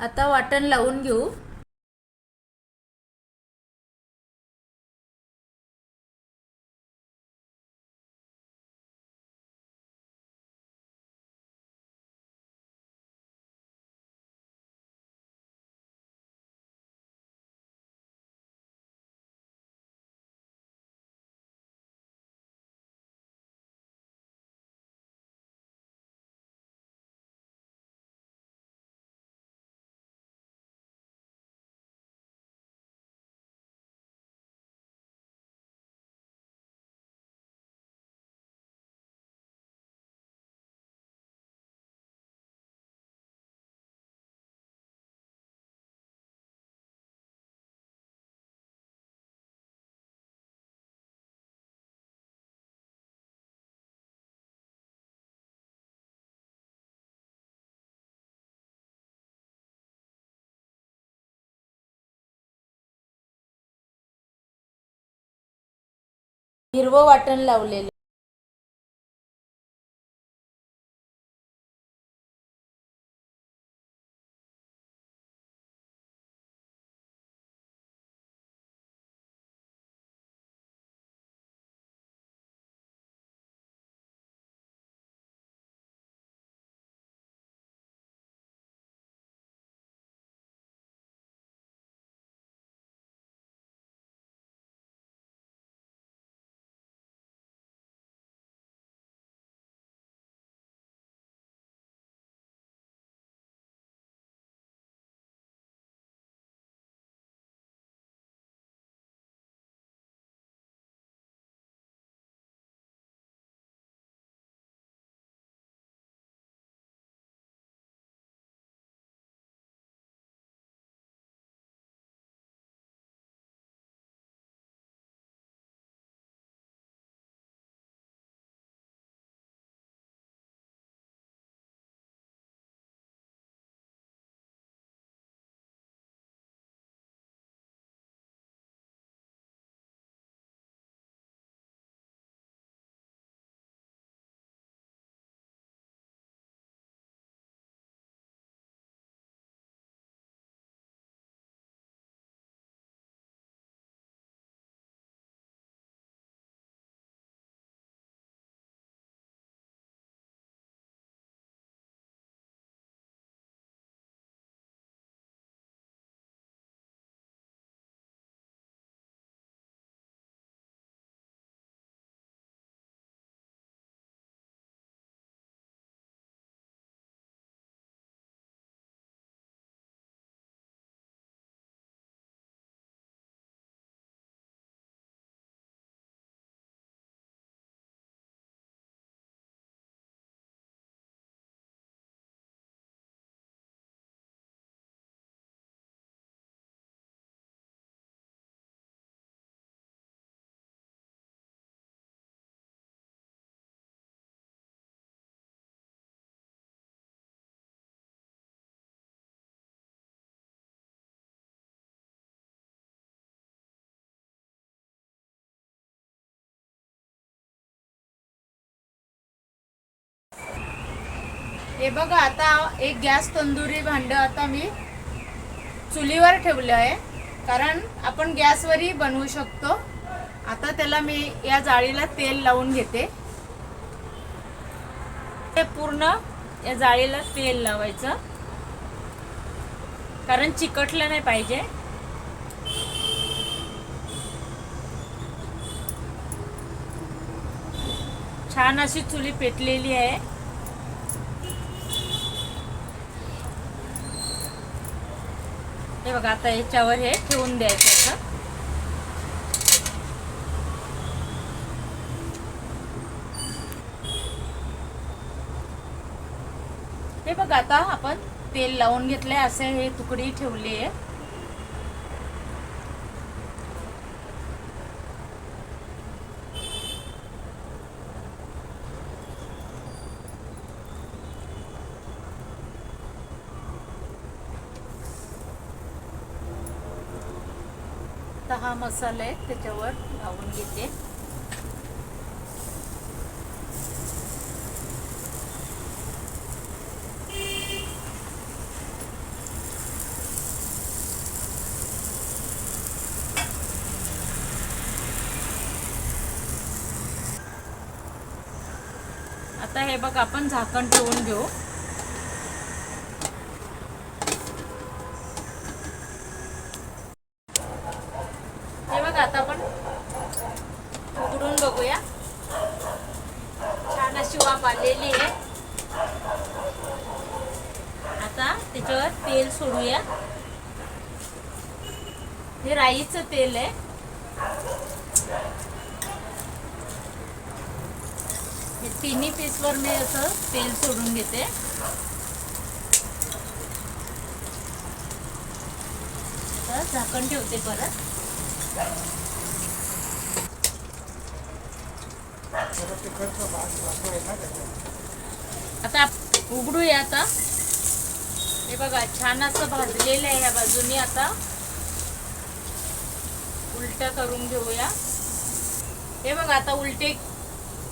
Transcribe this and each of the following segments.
आता वाटण लावून घेऊ. हिरवं वाटण लावलेलं. हे बघा आता एक गॅस तंदुरी भांडं आता मी चुलीवर ठेवलं आहे. कारण आपण गॅसवरही बनवू शकतो. आता त्याला मी या जाळीला तेल लावून घेते. हे पूर्ण या जाळीला तेल लावायचं. कारण चिकटलं नाही पाहिजे. छान अशी चुली पेटलेली आहे. हे बघा आता याच्यावर हे ठेवून द्यायचं असं. हे बघा आता आपण तेल लावून घेतलंय असे हे तुकडी ठेवली आहे. आता हा मसाला आहे त्याच्यावर लावून घेते. आता हे बघ आपण झाकण ठेवून घेऊ. बघूया. छान अशी वाफ आलेली आहे. आता त्याच्यावर तेल सोडूया. हे राईचं तेल आहे. हे तिन्ही पीसवर मी असं तेल सोडून घेते. झाकण ठेवते परत. आता उघडूया आता. हे बघा छान असं भाजलेलं आहे ह्या बाजूनी आता. उलट करून घेऊया. हे बघा आता उलटे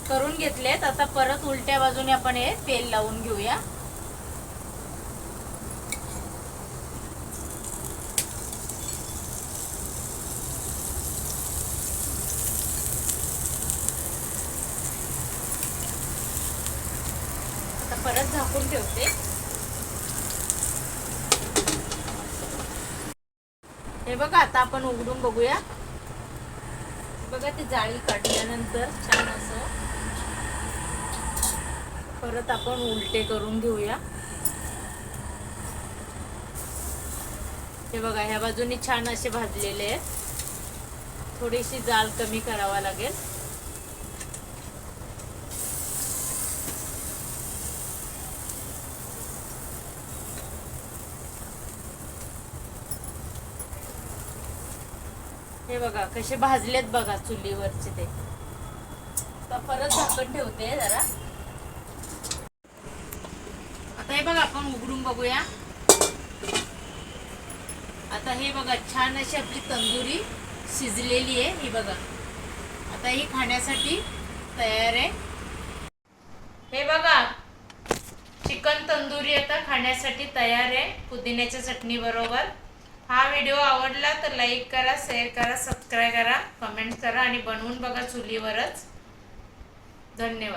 करून घेतलेत. आता परत उलट्या बाजूने आपण हे तेल लावून घेऊया. परत झाकून ठेवते. हे बघा आता आपण उघडून बघूया. बघा ती जाळी काढल्यानंतर छान असं परत आपण उलटे करून घेऊया. हे बघा ह्या बाजूनी छान असे भाजलेले आहेत. थोडीशी जाळ कमी करावा लागेल. हे बघा कसे भाजलेत बघा चुलीवरचे ते. परत झाकण ठेवते जरा. आता हे बघा आपण उघडून बघूया. आता हे बघा छान अशी आपली तंदुरी शिजलेली आहे ही बघा. आता ही खाण्यासाठी तयार आहे. हे बघा चिकन तंदुरी आता खाण्यासाठी तयार आहे पुदिन्याच्या चटणी बरोबर. हा व्हिडिओ आवडला तर लाईक करा शेअर करा सबस्क्राईब करा कमेंट करा आणि बनवून बघा चुलीवरच. धन्यवाद.